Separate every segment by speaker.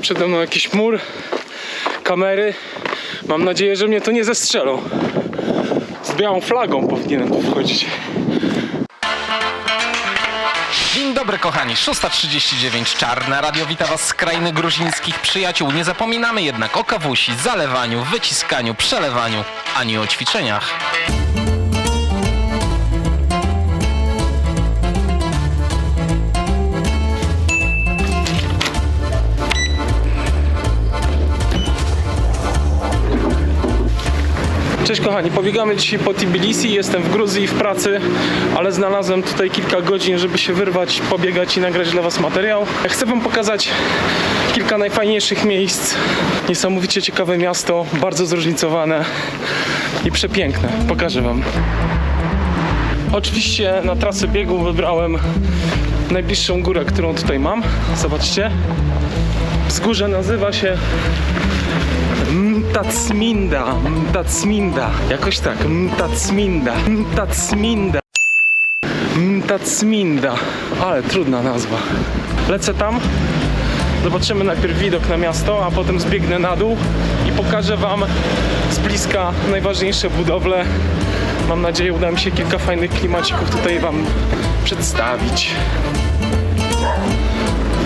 Speaker 1: Przede mną jakiś mur, kamery. Mam nadzieję, że mnie tu nie zestrzelą. Z białą flagą powinienem tu wchodzić.
Speaker 2: Dzień dobry kochani, 6.39 Czarne Radio wita was z krainy gruzińskich przyjaciół. Nie zapominamy jednak o kawusi, zalewaniu, wyciskaniu, przelewaniu, ani o ćwiczeniach.
Speaker 1: Cześć kochani, pobiegamy dzisiaj po Tbilisi, jestem w Gruzji w pracy, ale znalazłem tutaj kilka godzin, żeby się wyrwać, pobiegać i nagrać dla Was materiał. Chcę Wam pokazać kilka najfajniejszych miejsc. Niesamowicie ciekawe miasto, bardzo zróżnicowane i przepiękne. Pokażę Wam. Oczywiście na trasę biegu wybrałem najbliższą górę, którą tutaj mam. Zobaczcie. Wzgórze nazywa się Mtacminda, Mtacminda, jakoś tak, Mtacminda, Mtacminda, Mtacminda, ale trudna nazwa. Lecę tam, zobaczymy najpierw widok na miasto, a potem zbiegnę na dół i pokażę Wam z bliska najważniejsze budowle. Mam nadzieję, uda mi się kilka fajnych klimacików tutaj Wam przedstawić.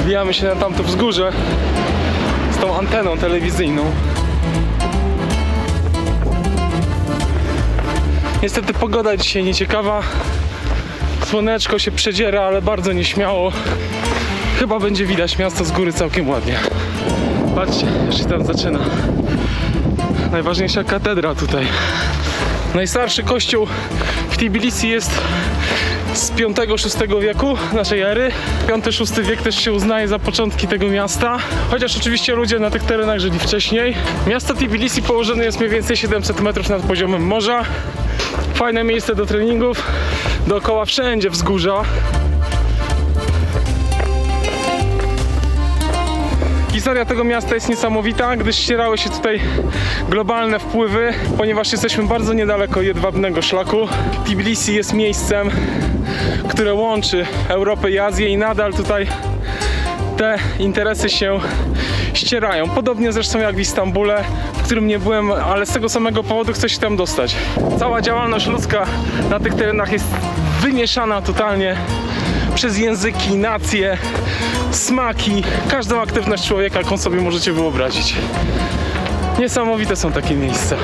Speaker 1: Wbijamy się na tamto wzgórze z tą anteną telewizyjną. Niestety pogoda dzisiaj nieciekawa. Słoneczko się przedziera, ale bardzo nieśmiało. Chyba będzie widać miasto z góry całkiem ładnie. Patrzcie, już się tam zaczyna. Najważniejsza katedra tutaj. Najstarszy kościół w Tbilisi jest z V-VI wieku naszej ery. V-VI wiek też się uznaje za początki tego miasta, chociaż oczywiście ludzie na tych terenach żyli wcześniej. Miasto Tbilisi położone jest mniej więcej 700 metrów nad poziomem morza. Fajne miejsce do treningów, dookoła wszędzie wzgórza. Historia tego miasta jest niesamowita, gdyż ścierały się tutaj globalne wpływy, ponieważ jesteśmy bardzo niedaleko jedwabnego szlaku. Tbilisi jest miejscem, które łączy Europę i Azję i nadal tutaj te interesy się ścierają. Podobnie zresztą jak w Istambule, w którym nie byłem, ale z tego samego powodu chcę się tam dostać. Cała działalność ludzka na tych terenach jest wymieszana totalnie przez języki, nacje, smaki, każdą aktywność człowieka, jaką sobie możecie wyobrazić. Niesamowite są takie miejsca.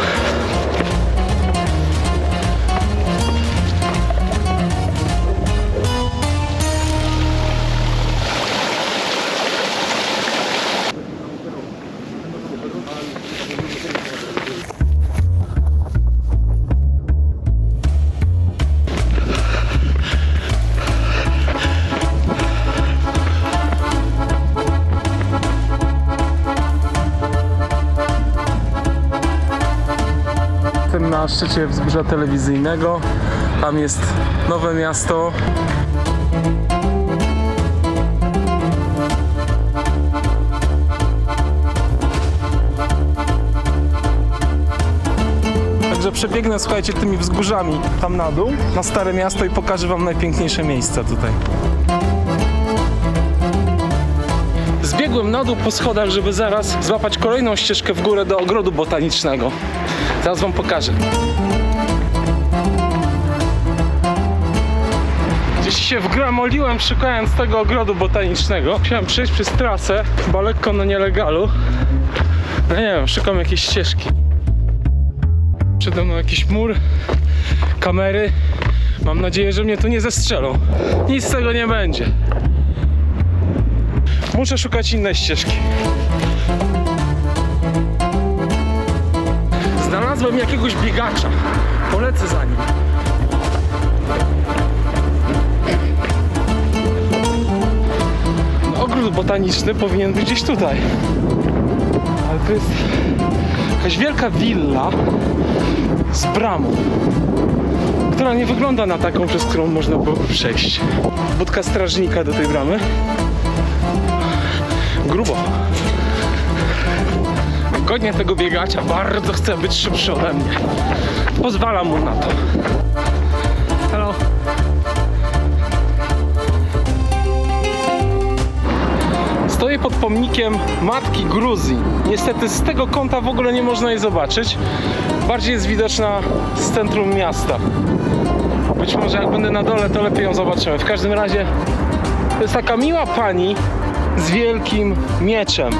Speaker 1: Na szczycie wzgórza telewizyjnego. Tam jest nowe miasto. Także przebiegnę, słuchajcie, tymi wzgórzami tam na dół, na Stare Miasto i pokażę Wam najpiękniejsze miejsca tutaj. Zbiegłem na dół po schodach, żeby zaraz złapać kolejną ścieżkę w górę do ogrodu botanicznego. Zaraz wam pokażę. Gdzieś się wgramoliłem szukając tego ogrodu botanicznego. Chciałem przejść przez trasę, chyba lekko na nielegalu. No nie wiem, szukam jakiejś ścieżki. Przede mną jakiś mur, kamery. Mam nadzieję, że mnie tu nie zestrzelą. Nic z tego nie będzie. Muszę szukać innej ścieżki. Znalazłem jakiegoś biegacza. Polecę za nim. Ogród botaniczny powinien być gdzieś tutaj. Ale to jest jakaś wielka willa z bramą, która nie wygląda na taką, przez którą można byłoby przejść. Budka strażnika do tej bramy. Grubo. Godnie tego biegacza, bardzo chcę być szybszy ode mnie. Pozwalam mu na to. Hello. Stoję pod pomnikiem Matki Gruzji. Niestety z tego kąta w ogóle nie można jej zobaczyć. Bardziej jest widoczna z centrum miasta. Być może jak będę na dole, to lepiej ją zobaczymy. W każdym razie to jest taka miła pani z wielkim mieczem.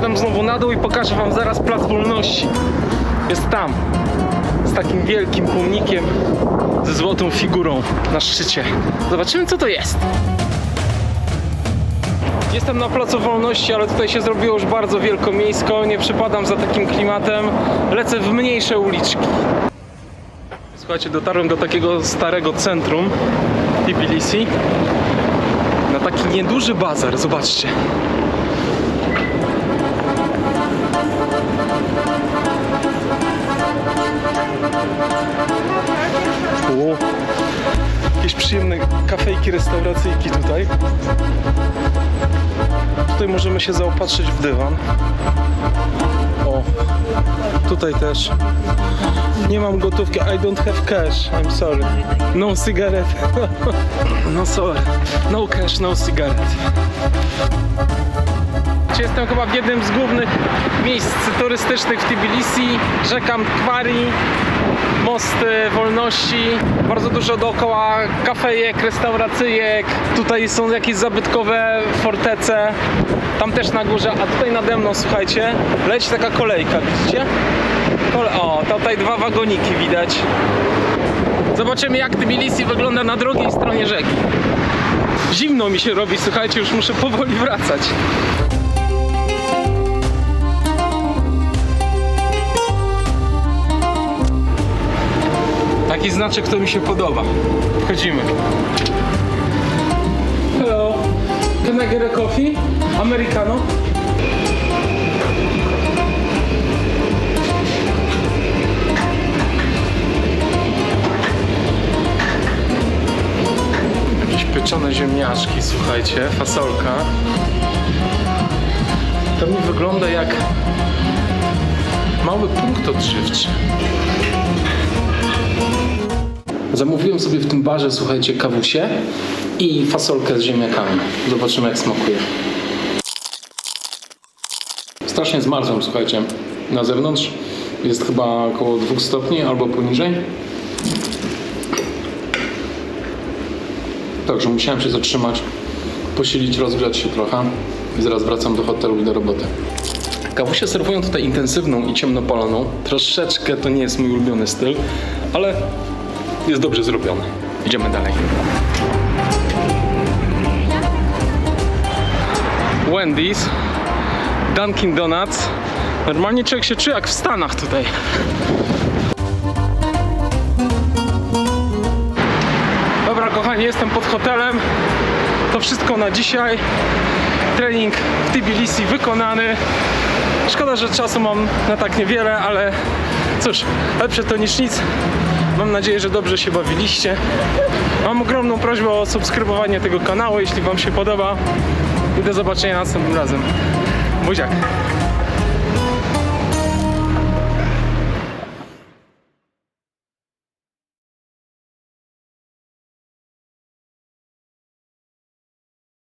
Speaker 1: Spadam znowu na dół i pokażę wam zaraz Plac Wolności. Jest tam, z takim wielkim pomnikiem ze złotą figurą na szczycie. Zobaczymy co to jest. Jestem na Placu Wolności, ale tutaj się zrobiło już bardzo wielkomiejsko. Nie przypadam za takim klimatem. Lecę w mniejsze uliczki. Słuchajcie, dotarłem do takiego starego centrum Tbilisi. Na taki nieduży bazar, zobaczcie. Jakieś przyjemne kafejki, restauracyjki tutaj. Tutaj możemy się zaopatrzyć w dywan. O, tutaj też. Nie mam gotówki. I don't have cash. I'm sorry. No cigarette. no sorry. No cash, no cigarette. Jestem chyba w jednym z głównych miejsc turystycznych w Tbilisi. Rzeka Mkwari, mosty wolności, bardzo dużo dookoła kafejek, restauracyjek. Tutaj są jakieś zabytkowe fortece. Tam też na górze, a tutaj nade mną, słuchajcie, leci taka kolejka, widzicie? Kole o, tutaj dwa wagoniki widać. Zobaczymy jak Tbilisi wygląda na drugiej stronie rzeki. Zimno mi się robi, słuchajcie, już muszę powoli wracać. Taki znaczek to mi się podoba. Wchodzimy. Hello. Can I get a coffee? Americano? Jakieś pieczone ziemniaczki, słuchajcie, fasolka. To mi wygląda jak mały punkt odżywczy. Zamówiłem sobie w tym barze, słuchajcie, kawusie i fasolkę z ziemniakami. Zobaczymy jak smakuje. Strasznie zmarzłem, słuchajcie. Na zewnątrz jest chyba około 2 stopni albo poniżej. Także musiałem się zatrzymać, posilić, rozgrzać się trochę i zaraz wracam do hotelu i do roboty. Kawusie serwują tutaj intensywną i ciemnopaloną. Troszeczkę to nie jest mój ulubiony styl, ale jest dobrze zrobione. Idziemy dalej. Wendy's, Dunkin' Donuts. Normalnie człowiek się czuje jak w Stanach tutaj. Dobra, kochani, jestem pod hotelem. To wszystko na dzisiaj. Trening w Tbilisi wykonany. Szkoda, że czasu mam na tak niewiele, ale cóż, lepsze to niż nic. Mam nadzieję, że dobrze się bawiliście. Mam ogromną prośbę o subskrybowanie tego kanału, jeśli Wam się podoba. I do zobaczenia następnym razem. Buziak.